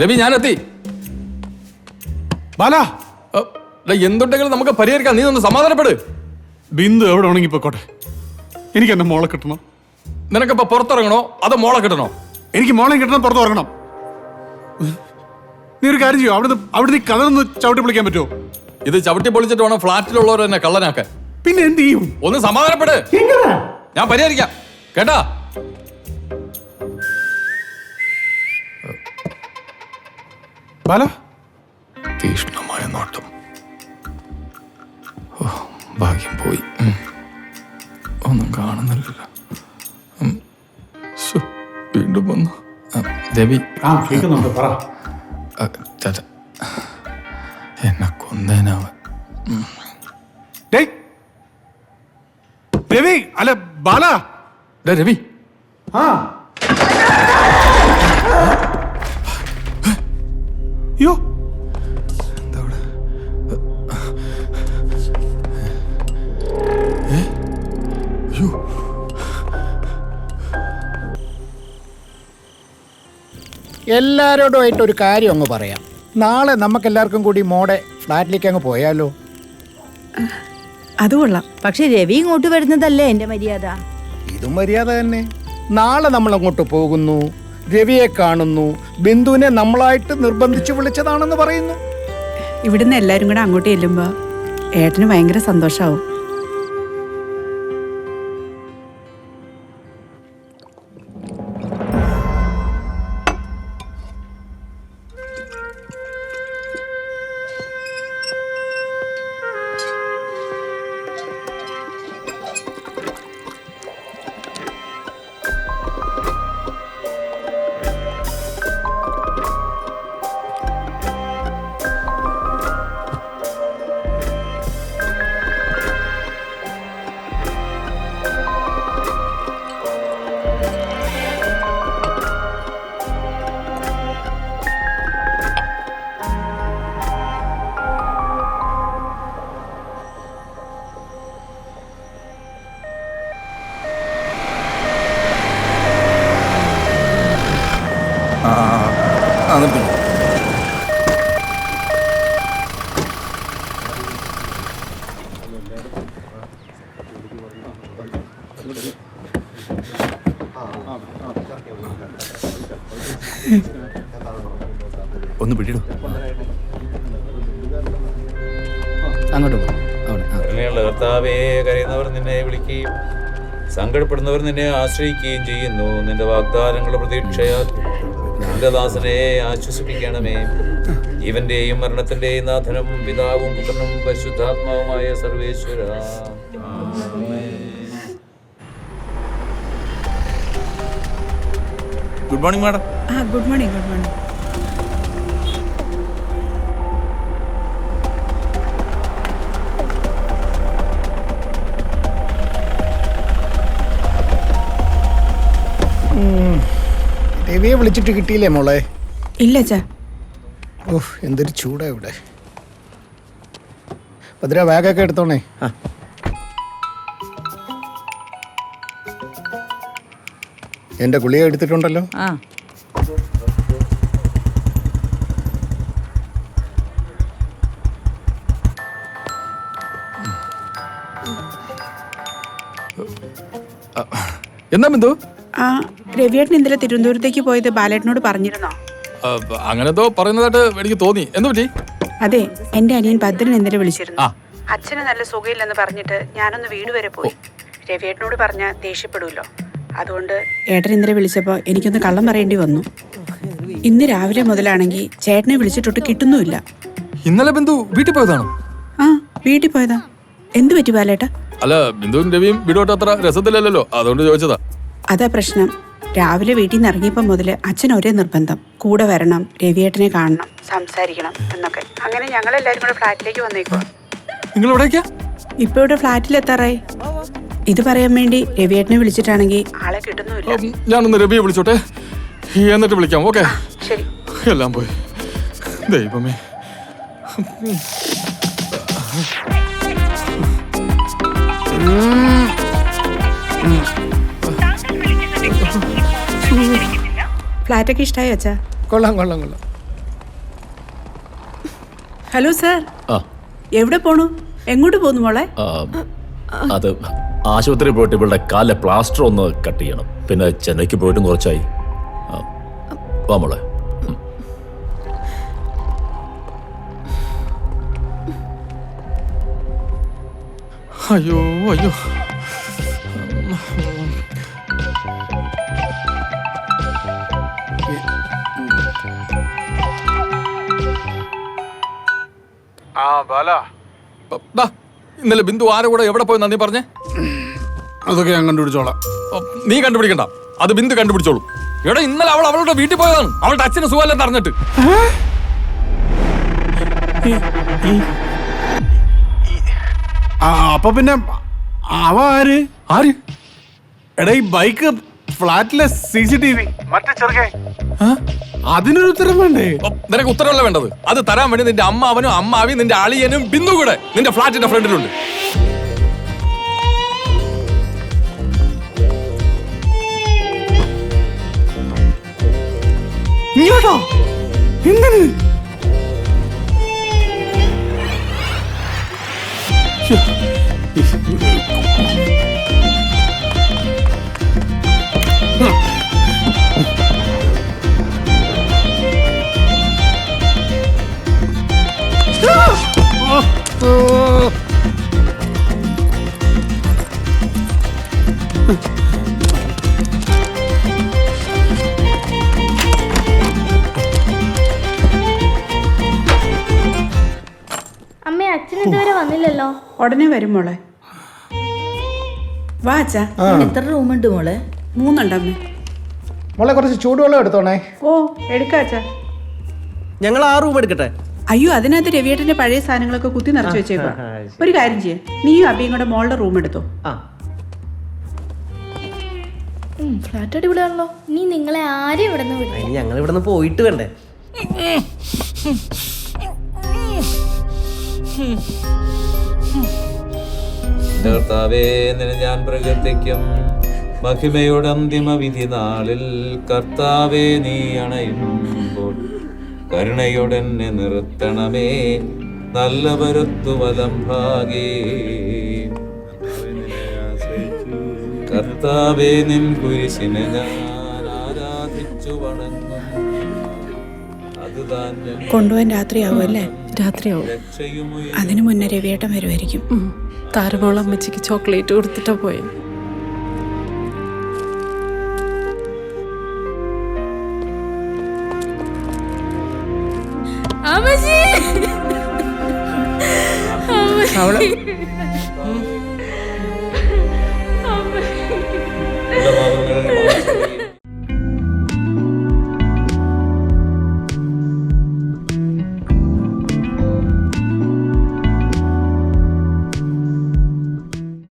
രവി ഞാനെത്തി. ബാല. എന്തുണ്ടെങ്കിലും നമുക്ക് പരിഹരിക്കാം. നീ ഒന്ന് സമാധാനപ്പെട്. ബിന്ദു എവിടെ ഉണങ്ങി പോയിക്കോട്ടെ. എനിക്ക് എന്റെ മോളെ കിട്ടണം. നിനക്കിപ്പോ പുറത്തിറങ്ങണോ? അതോ മോളെ കിട്ടണോ? എനിക്ക് മോളെ കിട്ടണം പുറത്തിറങ്ങണം നീ ഒരു കാര്യം ചെയ്യോ? അവിടുന്ന് അവിടുന്ന് ഈ കഥ ഒന്ന് ചവിട്ടി പൊളിക്കാൻ പറ്റുമോ? ഇത് ചവിട്ടി പൊളിച്ചിട്ട് വേണം ഫ്ലാറ്റിലുള്ളവർ എന്നെ കള്ളനാക്കാൻ. പിന്നെ എന്ത് ചെയ്യും? ഒന്ന് സമാധാനപ്പെട്. ഞാൻ പരിഹരിക്കാം. കേട്ടാ? ബാല? തീഷ്ണമായ നോട്ടം. ഓ, ഭാഗ്യം പോയി. ഒന്നും കാണുന്നില്ല വീണ്ടും വന്നു. രവി ചേട്ടാ എന്നെ കൊന്നേനാവ് രവി അല്ല ബാല. രവി. ആ. അയ്യോ. എല്ലാവരോടുമായിട്ട് ഒരു കാര്യം അങ്ങ് പറയാം. നാളെ നമുക്ക് എല്ലാവർക്കും കൂടി മോടെ ഫ്ലാറ്റിലേക്ക് അങ്ങ് പോയാലോ? അത് കൊള്ളാം. പക്ഷെ രവി ഇങ്ങോട്ട് വരുന്നതല്ലേ എന്റെ മര്യാദ? ഇതും മര്യാദ തന്നെ. നാളെ നമ്മൾ അങ്ങോട്ട് പോകുന്നു. രവിയെ കാണുന്നു. ബിന്ദുവിനെ നമ്മളായിട്ട് നിർബന്ധിച്ച് വിളിച്ചതാണെന്ന് പറയുന്നു. ഇവിടുന്ന് എല്ലാരും കൂടെ അങ്ങോട്ട് ചെല്ലുമ്പോ ഏട്ടന് ഭയങ്കര സന്തോഷാവും. ഒന്ന് പിടിയിടും. അങ്ങോട്ട്. കരുണയുള്ള കർത്താവേ കരയുന്നവർ നിന്നെ വിളിക്കുകയും സങ്കടപ്പെടുന്നവർ നിന്നെ ആശ്രയിക്കുകയും ചെയ്യുന്നു. നിന്റെ വാഗ്ദാനങ്ങളുടെ പ്രതീക്ഷയാൽ നിന്റെ ദാസനെ ആശ്വസിപ്പിക്കണമേ. ജീവന്റെയും മരണത്തിന്റെയും നാഥനും പിതാവും പുത്രനും പരിശുദ്ധാത്മാവുമായ സർവേശ്വര. ഗുഡ് മോർണിംഗ് മാഡം ആ ഗുഡ് മോർണിംഗ് ഗുഡ് മോർണിംഗ് രവിയെ വിളിച്ചിട്ട് കിട്ടിയില്ലേ മോളെ? ഇല്ല ചാ ഓഹ് എന്തൊരു ചൂടാ ഇവിടെ. ഭദ്ര ബാഗൊക്കെ എടുത്തോണേ. എന്റെ ഗുളിക എടുത്തിട്ടുണ്ടല്ലോ. ആ. എന്താ ബിന്ദു? ആ രവിയേട്ടൻ ഇന്നലെ തിരുവനന്തപുരത്തേക്ക് പോയത് ബാലേട്ടനോട് പറഞ്ഞിരുന്നോ? അങ്ങനെന്തോ പറയുന്നതായിട്ട് എനിക്ക് തോന്നി. എന്തു പറ്റി? അതെ എന്റെ അനിയൻ ഭദ്രൻ ഇന്നലെ വിളിച്ചിരുന്നു. ആ. അച്ഛന് നല്ല സുഖമില്ലെന്ന് പറഞ്ഞിട്ട് ഞാനൊന്ന് വീട് വരെ പോയി. രവിയേട്ടനോട് പറഞ്ഞ ദേഷ്യപ്പെടൂല്ലോ അതുകൊണ്ട് ഏട്ടൻ ഇന്നലെ വിളിച്ചപ്പോ എനിക്കൊന്ന് കള്ളം പറയേണ്ടി വന്നു. ഇന്ന് രാവിലെ മുതലാണെങ്കിൽ ചേട്ടനെ വിളിച്ചിട്ടൊട്ട് കിട്ടുന്നുമില്ല. ഇന്നലെ ബിന്ദു വീട്ടിൽ പോയതാണോ? ആ വീട്ടിൽ പോയതാ. എന്ത് പറ്റി ബാലേട്ട? അല്ല ബിന്ദുവും രവിയും വീടോട്ട് അത്ര രസത്തിലല്ലല്ലോ? അതുകൊണ്ട് ചോദിച്ചതാ. അതാ പ്രശ്നം. രാവിലെ വീട്ടിൽ നിന്ന് ഇറങ്ങിയപ്പോൾ മുതൽ അച്ഛൻ ഒരേ നിർബന്ധം. കൂടെ വരണം രവിയേട്ടനെ കാണണം സംസാരിക്കണം എന്നൊക്കെ. അങ്ങനെ ഞങ്ങൾ എല്ലാവരും കൂടെ ഫ്ലാറ്റിലേക്ക് വന്നേക്കുവാ. നിങ്ങൾ ഇവിടേക്കാ ഇപ്പൊ ഇവിടെ ഫ്ലാറ്റിൽ എത്താറായി ഇത് പറയാൻ വേണ്ടി രവിയേട്ടനെ വിളിച്ചിട്ടാണെങ്കിൽ ആളെ കിട്ടുന്നില്ല ഞാനൊന്ന് രവിയെ വിളിച്ചോട്ടെ? എന്നിട്ട് വിളിക്കാം ഓക്കെ? ശരി. എല്ലാം പോയി. ദൈവമേ. ഫ്ലാറ്റൊക്കെ ഇഷ്ടമായി അച്ഛാ? കൊള്ളാം കൊള്ളാം കൊള്ളാം. Hello sir. എവിടെ പോണു? എങ്ങോട്ട് പോന്നു മോളെ? ആ, അത് ആശുപത്രി പോയിട്ട് ഇവളുടെ കാലിലെ പ്ലാസ്റ്റർ ഒന്ന് കട്ട് ചെയ്യണം. പിന്നെ ചെന്നൈക്ക് പോയിട്ടും കുറച്ചായി. ആ, വാ മോളെ. അയ്യോ അയ്യോ. ആ ബാല. ഇന്നലെ ബിന്ദു ആരെ കൂടെ എവിടെ പോയി നന്ദി പറഞ്ഞേ? അതൊക്കെ ഞാൻ കണ്ടുപിടിച്ചോളാം. നീ കണ്ടുപിടിക്കണ്ട. അത് ബിന്ദു കണ്ടുപിടിച്ചോളൂ. എടാ ഇന്നലെ അവൾ അവളുടെ വീട്ടിൽ പോയതാണ്. അവളുടെ അച്ഛന് സുഖമല്ലെന്ന് അറിഞ്ഞിട്ട്. അപ്പൊ പിന്നെ അവ ആര്? ആര്? എടാ ഈ ബൈക്ക് ഫ്ലാറ്റിലെ സി സി ടി വി. മറ്റേ ചെറുക്കേ അതിനൊരു ഉത്തരം വേണ്ടേ? നിനക്ക് ഉത്തരവല്ല വേണ്ടത്? അത് തരാൻ വേണ്ടി നിന്റെ അമ്മാവനും അമ്മാവി നിന്റെ അളിയനും ബിന്ദു കൂടെ നിന്റെ ഫ്ലാറ്റിന്റെ ഫ്രണ്ടിലുണ്ട്. ഇങ്ങോട്ടോ. എന്തിന് അമ്മ അച്ഛൻ ഇതുവരെ വന്നില്ലല്ലോ. ഉടനെ വരും മോളെ. വാ അച്ഛാ. എത്ര റൂമുണ്ട് മോളെ? മൂന്നുണ്ടമ്മേ മോളെ കുറച്ച് ചൂടുവെള്ളം എടുത്തോണേ. ഓ എടുക്കാം അച്ഛാ. ഞങ്ങൾ ആ റൂം എടുക്കട്ടെ. അയ്യോ അതിനകത്ത് രവിയേട്ടന്റെ പഴയ സാധനങ്ങളൊക്കെ കുത്തി നിറച്ചു വെച്ചേക്കോ ഒരു കാര്യം ചെയ്യേ. നീയും അബിയും കൂടെ മോളുടെ റൂം എടുത്തോ. ആ. ഫ്ലാറ്റ് അടിപൊളിയാണല്ലോ. നീ നിങ്ങളെ ആരും ഇവിടെ നിന്ന് ഞങ്ങൾ ഇവിടെ നിന്ന് പോയിട്ട് വേണ്ടേ കർത്താവേ ഞാൻ പ്രകീർത്തിക്കും. മഹിമയുടെ അന്തിമ വിധി നാളിൽ കർത്താവേ നീ അണയുമ്പോൾ കരുണയോടെ എന്നെ നിർത്തണമേ. നല്ല വരത്തു വലം ഭാഗേ. കർത്താവേ നിൻ കുരിശിനെ ഞാൻ ആരാധിച്ചു വണങ്ങും അത് തന്നെ കൊണ്ടുപോകാൻ രാത്രിയാവും അല്ലേ? രാത്രിയാവും. അതിനു മുന്നേ രവിയേട്ടൻ വരുമായിരിക്കും. താരമോള അമ്മച്ചിക്ക് ചോക്ലേറ്റ് കൊടുത്തിട്ടാ പോയി. അവൾ